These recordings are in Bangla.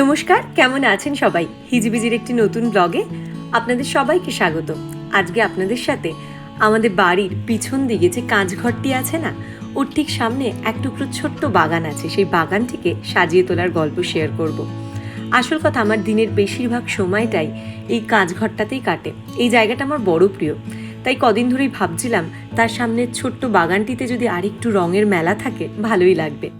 নমস্কার, কেমন আছেন সবাই? হিজিবিজির একটি নতুন ব্লগে আপনাদের সবাইকে স্বাগত। আজকে আপনাদের সাথে আমাদের বাড়ির পিছন দিকে যে কাঁচঘরটি আছে না, ওর ঠিক সামনে এক টুকরো ছোট্ট বাগান আছে। সেই বাগানটিকে সাজিয়ে তোলার গল্প শেয়ার করব। আসল কথা, আমার দিনের বেশিরভাগ সময়টাই এই কাঁচঘরটাতেই কাটে। এই জায়গাটা আমার বড় প্রিয়। তাই কদিন ধরেই ভাবছিলাম, তার সামনে ছোট্ট বাগানটিতে যদি আরেকটু রঙের মেলা থাকে, ভালোই লাগবে।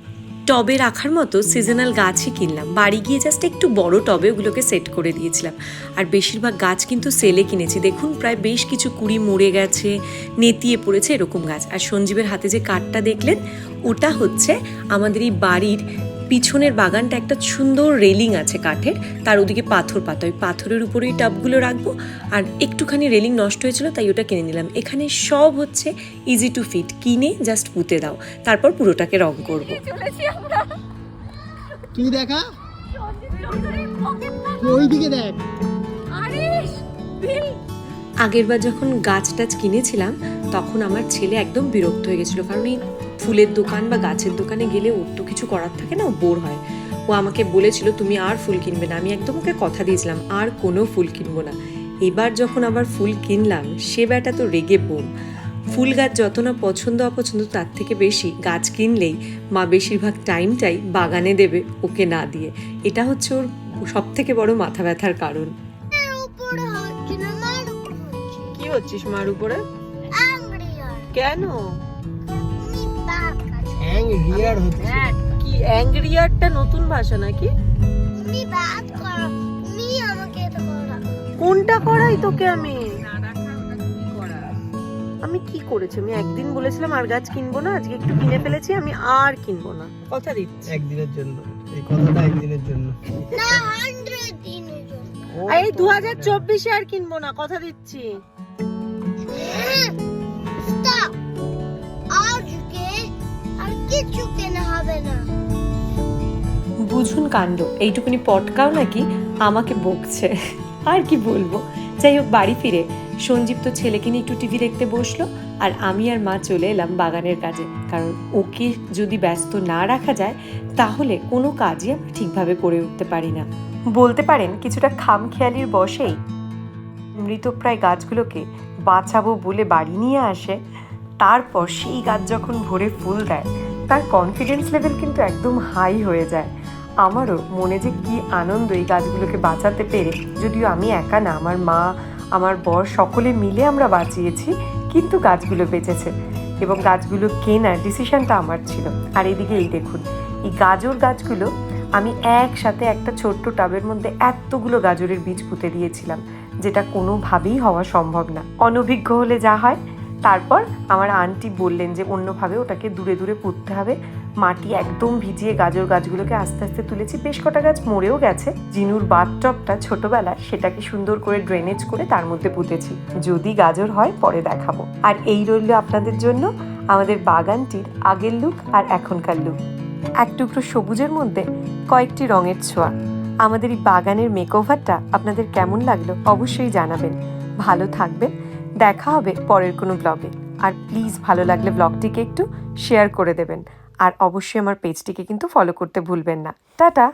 টবে রাখার মতো সিজনাল গাছই কিনলাম। বাড়ি গিয়ে জাস্ট একটু বড় টবে ওগুলোকে সেট করে দিয়েছিলাম। আর বেশিরভাগ গাছ কিন্তু সেলে কিনেছি। দেখুন, প্রায় বেশ কিছু কুড়ি মরে গেছে, নেতিয়ে পড়েছে এরকম গাছ। আর সঞ্জীবের হাতে যে কাঠটা দেখলেন, ওটা হচ্ছে আমাদের এই বাড়ির পিছনের বাগানটা একটা সুন্দর রেলিং আছে কাঠের। তার ওদিকে পাথর পাতা। ওই পাথরের উপরে ওই টাবগুলো রাখব। আর একটুখানি রেলিং নষ্ট হয়েছিল তাই ওটা কিনে নিলাম। এখানে সব হচ্ছে ইজি টু ফিট কিনে জাস্ট পুঁতে দাও। তারপর পুরোটাকে রং করব। তুই দেখা? ওইদিকে দেখ। আরে বিল। আগেরবার যখন গাছ টাছ কিনেছিলাম তখন আমার ছেলে একদম বিরক্ত হয়ে গেছিল। কারণ এই ফুলের দোকান বা গাছের দোকানে গেলে ওর তো কিছু করার থাকে না ও বোর হয়। ও আমাকে বলেছিল তুমি আর ফুল কিনবে না। আমি একদম ওকে কথা দিয়েছিলাম আর কোনো ফুল কিনবো না। এবার যখন আবার ফুল কিনলাম সে ব্যাটা তো রেগে বোম। ফুল গাছ যত না পছন্দ অপছন্দ তার থেকে বেশি গাছ কিনলেই মা বেশিরভাগ টাইমটাই বাগানে দেবে ওকে না দিয়ে। এটা হচ্ছে ওর সব থেকে বড় মাথা ব্যথার কারণ। উপরে হচ্ছে মার উপরে? কি হচ্ছিস মার উপরে কেন? আছে হ্যাং রিয়ার হচ্ছে কি অ্যাংরিয়ারটা নতুন ভাষা নাকি? উনি বাদ করো উনি আমাকে এটা করা কোনটা করাই তোকে আমি? আমি কি করেছি? আমি একদিন বলেছিলাম আর গাছ কিনবো না আজকে একটু কিনে ফেলেছি আমি আর কিনবো না। কথা দিচ্ছি। একদিনের জন্য। এই কথাটা একদিনের জন্য। না হান্ড্রেড দিনের জন্য। এই দু হাজার চব্বিশে আর কিনবো না কথা দিচ্ছি। কিছু কেনা হবে না। বুঝুন কাণ্ড, এইটুকুনি পটকাও নাকি আমাকে বকছে। আর কি বলব? যাই হোক, বাড়ি ফিরে সঞ্জীব তো ছেলেকে নিয়ে একটু টিভি দেখতে বসল, আর আমি আর মা চলে এলাম বাগানের কাজে। কারণ ওকে যদি ব্যস্ত না রাখা যায়, তাহলে কোনো কাজই আমরা ঠিকভাবে করে উঠতে পারি না। বলতে পারেন, কিছুটা খামখেয়ালির বসেই মৃতপ্রায় গাছগুলোকে বাঁচাবো বলে বাড়ি নিয়ে আসে। তারপর সেই গাছ যখন ভরে ফুল দেয় তার কনফিডেন্স লেভেল কিন্তু একদম হাই হয়ে যায়। আমারও মনে যে কি আনন্দ এই গাছগুলোকে বাঁচাতে পেরে, যদিও আমি একা না, আমার মা, আমার বর সকলে মিলে আমরা বাঁচিয়েছি, কিন্তু গাছগুলো বেঁচেছে এবং গাছগুলো কেনার ডিসিশনটা আমার ছিল। আর এদিকে এই দেখুন, এই গাজর গাছগুলো আমি একসাথে একটা ছোট্ট টাবের মধ্যে এতগুলো গাজরের বীজ পুঁতে দিয়েছিলাম, যেটা কোনোভাবেই হওয়া সম্ভব না। অনভিজ্ঞ হলে যা হয় তারপর আমার আন্টি বললেন যে অন্যভাবে ওটাকে দূরে দূরে পুঁততে হবে। মাটি একদম ভিজিয়ে গাজর গাছগুলোকে আস্তে আস্তে তুলেছি। বেশ কটা গাছ মরেও গেছে। জিনুর বাথটবটা ছোটবেলায় সেটাকে সুন্দর করে ড্রেনেজ করে তার মধ্যে পুঁতেছি। যদি গাজর হয়, পরে দেখাবো। আর এই রইল আপনাদের জন্য আমাদের বাগানটির আগের লুক আর এখনকার লুক। এক টুকরো সবুজের মধ্যে কয়েকটি রঙের ছোঁয়া। আমাদের এই বাগানের মেকওভারটা আপনাদের কেমন লাগল অবশ্যই জানাবেন। ভালো থাকবেন। দেখা হবে পরের কোনো ব্লগে আর প্লিজ ভালো লাগলে ব্লগটিকে একটু শেয়ার করে দেবেন। আর অবশ্যই আমার পেজটিকে কিন্তু ফলো করতে ভুলবেন না। টাটা!